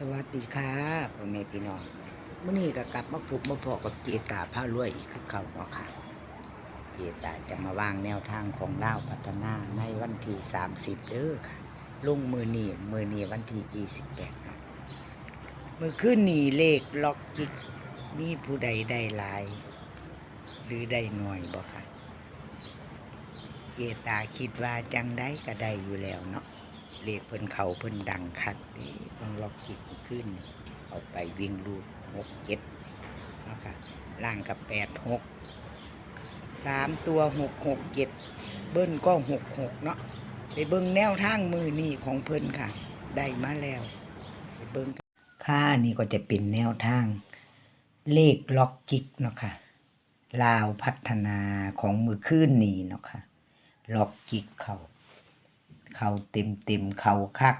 สวัสดีค่ะพ่อแม่พี่น้องมื่อนี้ก็กลับมาพบมาพอกับเจตาผ้ารวยอีกคือเก่าเนาะค่ะ เจตาจะมาวางแนวทางของดาวพัฒนาในวันที่30เด้อค่ะ ลงมือนีมือนีวันที่28ครับมือขึ้นหนีเลขล็อกจิกมีผู้ใดได้หลาย หรือได้หน่อยบ่ค่ะ เจตาคิดว่าจังได้ก็ได้อยู่แล้วเนาะ เลขเพิ่นเขาเพิ่นดังคัดนี่ต้องล็อกจิตขึ้น เอาไปวิ่งลูดหกเจ็ดเนาะค่ะล่างกับแปดหกสามตัวหกหกเจ็ดเบิ้ลก็หกหกเนาะไปเบิ้งแนวทางมือนี่ของเพิ่นค่ะ ได้มาแล้วไปเบิ้งค่านี่ก็จะเป็นแนวทาง เลขล็อกจิกเนาะค่ะลาวพัฒนาของมือคืนนี้เนาะค่ะล็อกจิกเขา เข่าเต็มเต็มเข่าคัก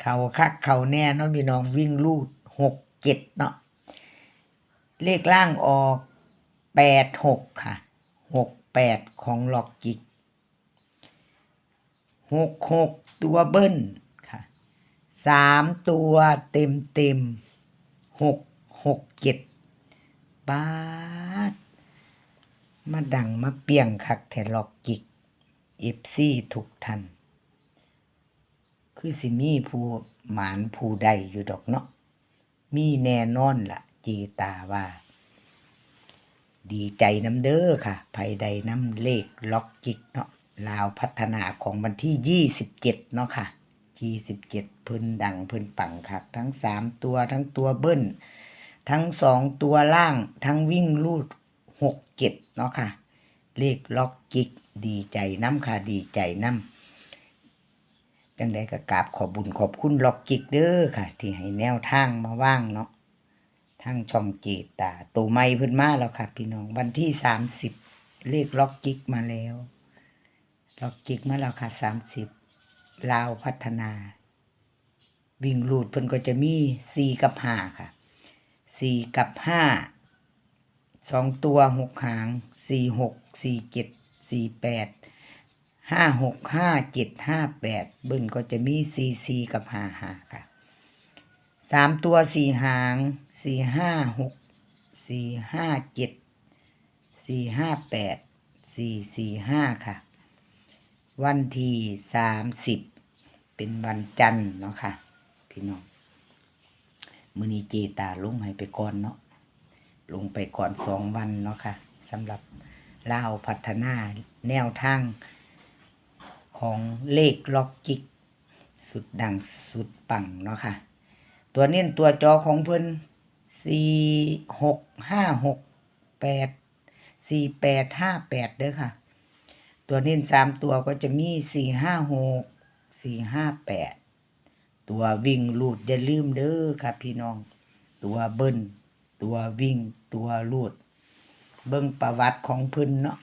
เข่าคัก เข่าแน่เนาะพี่น้องวิ่งลูดหกเจ็ดเนาะเลขล่างออกแปดหกค่ะหกแปดของล็อกกิกหกหกตัวเบิ้ลค่ะสามตัวเต็มเต็มหกหกเจ็ดบาทมาดังมาเปียงคักแทล็อกกิกเอฟซีทุกท่าน คือสิมีผู้หมานผู้ใดอยู่ดอกเนาะมีแน่นอนละ่ะ จีตาว่า ดีใจน้ำเด้อค่ะภายใดน้ำเลขล็อกกิกเนาะลาวพัฒนาของวันที่ยี่สิบเจ็ดเนาะค่ะยี่สิบเจ็ดพื้นดังพื้นปังค่ะ ทั้งสามตัวทั้งตัวเบิ้ลทั้งสองตัวล่าง ทั้งวิ่งลูดหกเจ็ดเนาะค่ะ เลขล็อกกิกดีใจน้ำค่ะ ดีใจน้ำ จังได้ก็กราบขอบุญขอบคุณล็อกกิกเด้อค่ะ ที่ให้แนวทางมาว่างเนาะทางช่องเจตาตัวไม่เพิ่นมาแล้วค่ะ พี่น้องวันที่สามสิบเลขล็อกกิกมาแล้วล็อกกิกมาแล้วค่ะสามสิบลาวพัฒนา วิ่งลูดเพิ่นก็จะมีสี่กับห้าค่ะสี่กับห้าสองตัวหกหางสี่หกสี่เจ็ดสี่แปด ห้าหกห้าเจ็ดห้าแปดเบิ้ลก็จะมีซีซีกับห้าหาค่ะสามตัวสี่หางสี่ห้าหกสี่ห้าเจ็ดสี่ห้าแปดสี่สี่ห้าค่ะ วันที่สามสิบเป็นวันจันทร์เนาะค่ะ พี่น้องมือนีเจตาลงให้ไปก่อนเนาะลงไปก่อนสองวันเนาะค่ะสำหรับเล่าพัฒนาแนวทาง ของเลขล็อกกิก สุดดังสุดปังเนาะค่ะ ตัวเน้นตัวจอของเพิ่นสี่หกห้าหกแปดสี่แปดห้าแปดเด้อค่ะ ตัวเน้นสามตัวก็จะมีสี่ห้าหกสี่ห้าแปดตัววิ่งลูดอย่าลืมเด้อค่ะพี่น้อง ตัวเบิ้ลตัววิ่งตัวลูด เบิ่งประวัติของเพิ่นเนาะ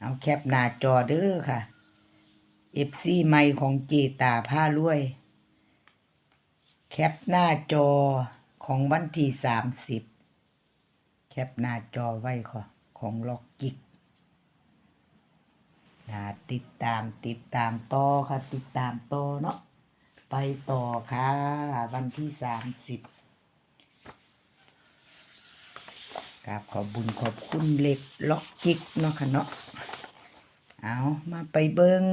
เอาแคปหน้าจอเด้อค่ะ เอฟซีใหม่ของเจตาผ้ารวย แคปหน้าจอของวันที่สามสิบแคปหน้าจอไว้ค่ะของล็อกกิกนะติดตามติดตามต่อค่ะ ติดตามต่อเนาะไปต่อค่ะ วันที่สามสิบกราบขอบุญขอบคุณเล็กล็อกกิกเนาะค่ะเนาะ เอามาไปเบิง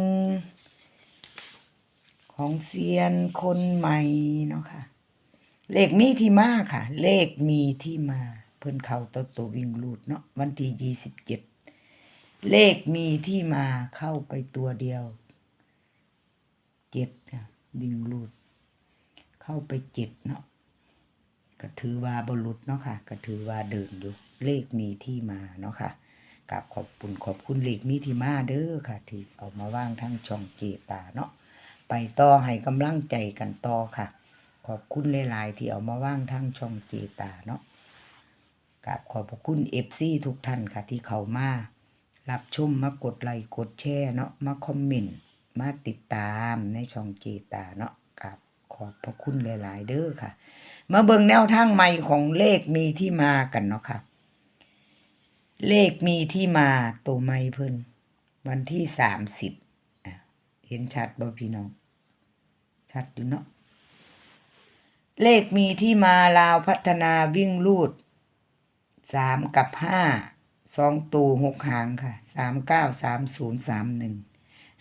ของเซียนคนใหม่เนาะค่ะ เลขมีที่มาค่ะ เลขมีที่มา เพิ่นเขาตัวตัววิ่งลูดเนาะวันที่ยี่สิบเจ็ดเลขมีที่มาเข้าไปตัวเดียวเจ็ดค่ะวิ่งลูด เข้าไปเจ็ดเนาะก็ถือว่าบรุษเนาะค่ะก็ถือว่าเดินอยู่ เลขมีที่มาเนาะค่ะ กับขอบคุณขอบคุณเลขมีที่มาเด้อค่ะ ที่เอามาว่างทั้งช่องเจตาเนาะไปต่อให้กำลังใจกันต่อค่ะ ขอบคุณหลายๆที่เอามาว่างทั้งช่องเจตาเนาะกับขอบคุณเอฟซีทุกท่านค่ะที่เขามารับชมมากดไลค์กดแชร์เนาะมาคอมเมนต์มาติดตามในช่องเจตาเนาะกับขอบพระคุณหลาย ๆ เด้อค่ะ มาเบิ่งแนวทางใหม่ของเลขมีที่มากันเนาะค่ะ เลขมีที่มาตัวไม่เพิ่น วันที่สามสิบเห็นชัดบ่พี่น้อง ชัดอยู่เนาะเลขมีที่มาลาวพัฒนาวิ่งลูดสามกับห้าสองตูหกหางค่ะสามเก้าสามศูนย์สามหนึ่ง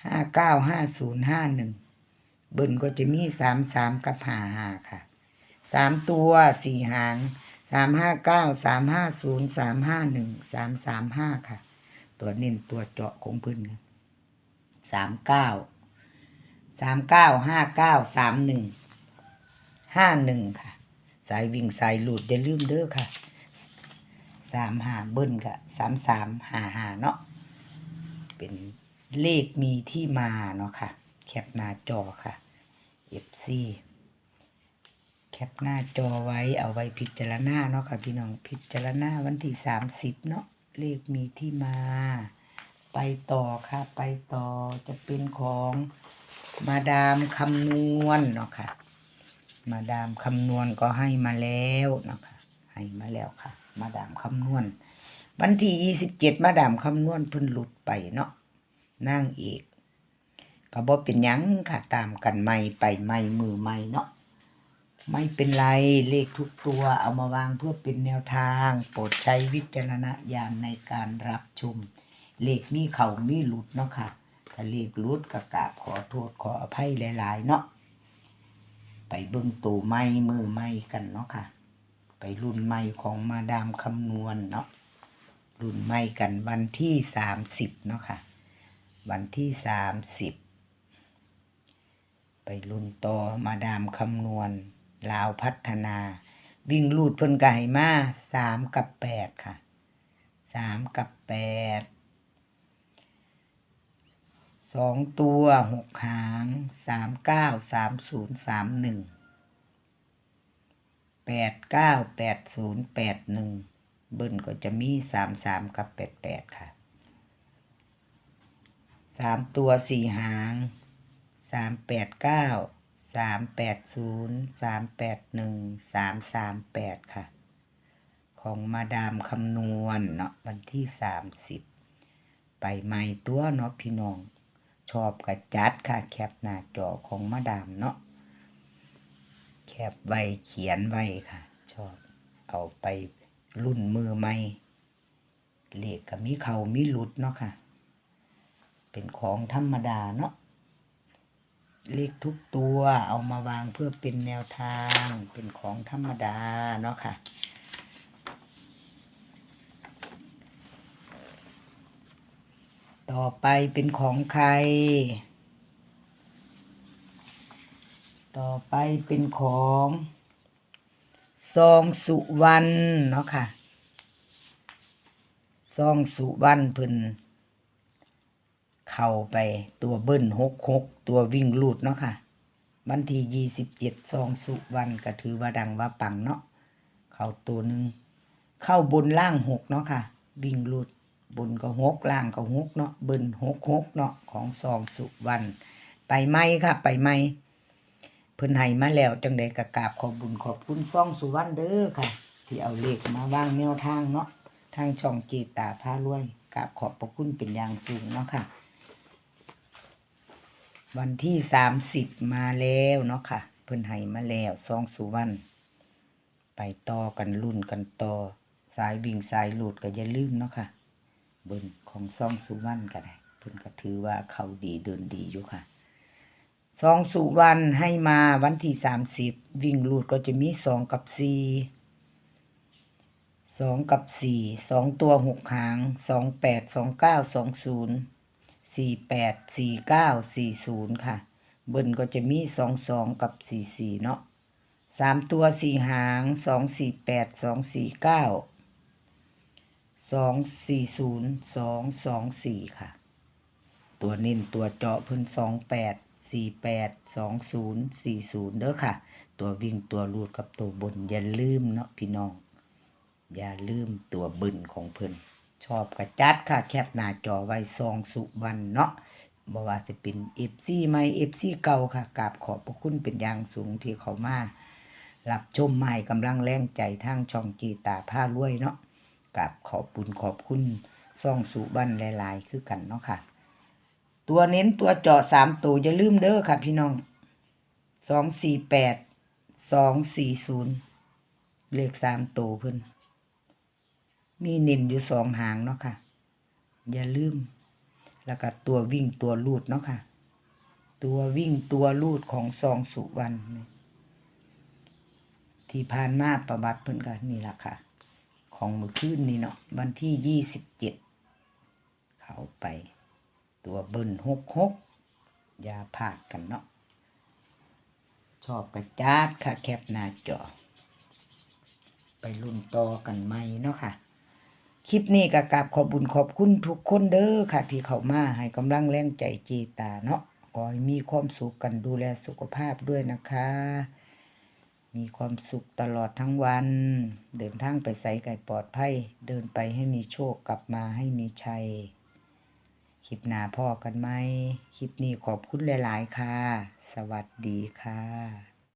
ห้าเก้าห้าศูนย์ห้าหนึ่งเบิ้ลก็จะมีสามสามกับห้าห้าค่ะสามตัวสี่หาง สามห้าเก้าสามห้าศูนย์สามห้าหนึ่งสามสามห้าค่ะ ตัวเน้นตัวเจาะของพื้นค่ะสามเก้าสามเก้าห้าเก้าสามหนึ่งห้าหนึ่งค่ะ สายวิ่งสายหลุดอย่าลืมเด้อค่ะสามหาเบิ้ลค่ะสามสามหาหาเนาะเป็นเลขมีที่มาเนาะค่ะ แคปหน้าจอค่ะ FC แคปหน้าจอไว้เอาไว้พิจารณาเนาะค่ะพี่น้องพิจารณาวันที่สามสิบเนาะเลขมีที่มา ไปต่อค่ะ ไปต่อจะเป็นของมาดามคำนวณเนาะค่ะ มาดามคำนวณก็ให้มาแล้วเนาะค่ะให้มาแล้วค่ะ มาดามคำนวณ วันที่ยี่สิบเจ็ดมาดามคำนวณเพิ่นหลุดไปเนาะนั่งเอกก็บ่เป็นยังค่ะตามกันไม่ไปไม่มือไม่เนาะ ไม่เป็นไรเลขทุกตัวเอามาวางเพื่อเป็นแนวทาง โปรดใช้วิจารณญาณในการรับชม เลขมีเขามีหลุดเนาะค่ะถ้าเลขหลุดก็กราบขอโทษขออภัยหลาย ๆ เนาะไปเบิ่งตัวไม้มือไม้กันเนาะค่ะ ไปรุ่นไม้ของมาดามคำนวณเนาะรุ่นไม้กันวันที่สามสิบเนาะค่ะ วันที่สามสิบไปรุ่นต่อมาดามคำนวณ ลาวพัฒนา วิ่งลูดเพิ่นไก่มาสามกับแปดค่ะสามกับแปดสองตัวหกหางสามเก้าสามศูนย์สามหนึ่งแปดเก้าแปดศูนย์แปดหนึ่งเบิ้ลก็จะมีสามสามกับแปดแปดค่ะสามตัวสี่หางสามแปดเก้า สามแปดศูนย์สามแปดหนึ่งสามสามแปดค่ะ ของมาดามคำนวณเนาะวันที่สามสิบไปใหม่ตัวเนาะพี่น้อง ชอบกระจัดค่ะแคปหน้าจอของมาดามเนาะแคปไว้เขียนไว้ค่ะ ชอบเอาไปรุ่นมือใหม่เลขกับมีเขามีหลุดเนาะค่ะ เป็นของธรรมดาเนาะ เลขทุกตัวเอามาวางเพื่อเป็นแนวทางเป็นของธรรมดาเนาะค่ะ ต่อไปเป็นของใคร ต่อไปเป็นของซองสุวรรณเนาะค่ะซองสุวรรณเพิ่น เข้าไปตัวเบิ้ลหกหกตัววิ่งลูดเนาะค่ะ วันที่ยี่สิบเจ็ดซองสุวรรณก็ถือว่าดังว่าปังเนาะเข้าตัวหนึ่งเข้าบนล่างหกเนาะค่ะ วิ่งลูดบนก็หกล่างก็หกเนาะเบิ้ลหกหกเนาะของซองสุวรรณไปไหมค่ะ ไปไหมเพิ่นให้มาแล้วจังใดกะกาบขอบบุญขอบคุณซองสุวรรณเด้อค่ะ ที่เอาเลขมาวางแนวทางเนาะทางช่องเจตาพารวยกราบขอบพระคุณเป็นอย่างสูงเนาะค่ะ วันที่สามสิบมาแล้วเนาะค่ะ เพิ่นให้มาแล้วซองสุวรรณไปต่อกันรุ่นกันต่อสายวิ่งสายหลุดก็อย่าลืมเนาะค่ะ เบิ้นของซองสุวรรณก็ได้เพิ่นก็ถือว่าเขาดีเดินดีอยู่ค่ะซองสุวรรณให้มาวันที่สามสิบวิ่งลูดก็จะมีสองกับสี่สองกับสี่สองตัวหกหางสองแปดสองเก้าสองศูนย์ สี่แปดสี่เก้าสี่ศูนย์ค่ะ เบิ้นก็จะมีสองสองกับสี่สี่เนาะสามตัวสี่หางสองสี่แปดสองสี่เก้าสองสี่ศูนย์สองสองสี่ค่ะ ตัวเน้นตัวเจาะเพิ่นสองแปดสี่แปดสองศูนย์สี่ศูนย์เด้อค่ะ ตัววิ่งตัวรูดกับตัวบนอย่าลืมเนาะพี่น้อง อย่าลืมตัวบึนของเพิ่น ชอบกระจัดค่ะแคปหน้าจอไว้ซองสุวรรณเนาะบ่ว่าจะเป็นเอฟซีใหม่เอฟซีเก่าค่ะกราบขอบพระคุณเป็นอย่างสูงที่เขามารับชมใหม่กำลังแรงใจทางช่องกีตาผ้ารวยเนาะกับขอบบุญขอบคุณซ่องสุบันหลาย ๆ คือกันเนาะค่ะ ตัวเน้นตัวเจาะสามตัวอย่าลืมเด้อค่ะพี่น้องสองสี่แปดสองสี่ศูนย์เลขสามตัวเพิ่น มีเน้นอยู่สองหางเนาะค่ะ อย่าลืม แล้วก็ตัววิ่งตัวลูดเนาะค่ะ ตัววิ่งตัวลูดของซองสุวรรณที่ผ่านมาประบัติเพิ่นก็นี่ล่ะค่ะ ของมือคืนนี่เนาะวันที่ยี่สิบเจ็ดเขาไป ตัวเบิ้ลหกหกอย่าพลาดกันเนาะชอบกระจาดค่ะแคปหน้าจอ ไปรุ่นต่อกันไหมเนาะค่ะ คลิปนี้ก็กราบขอบุญขอบคุณทุกคนเด้อค่ะ ที่เข้ามาให้กำลังแรงใจเจตาเนาะขอให้มีความสุขกันดูแลสุขภาพด้วยนะคะ มีความสุขตลอดทั้งวัน เดินทางไปใส่ไก่ปลอดภัย เดินไปให้มีโชคกลับมาให้มีชัย คลิปหน้าพ่อกันไหม คลิปนี้ขอบคุณหลาย ๆ ค่ะ สวัสดีค่ะ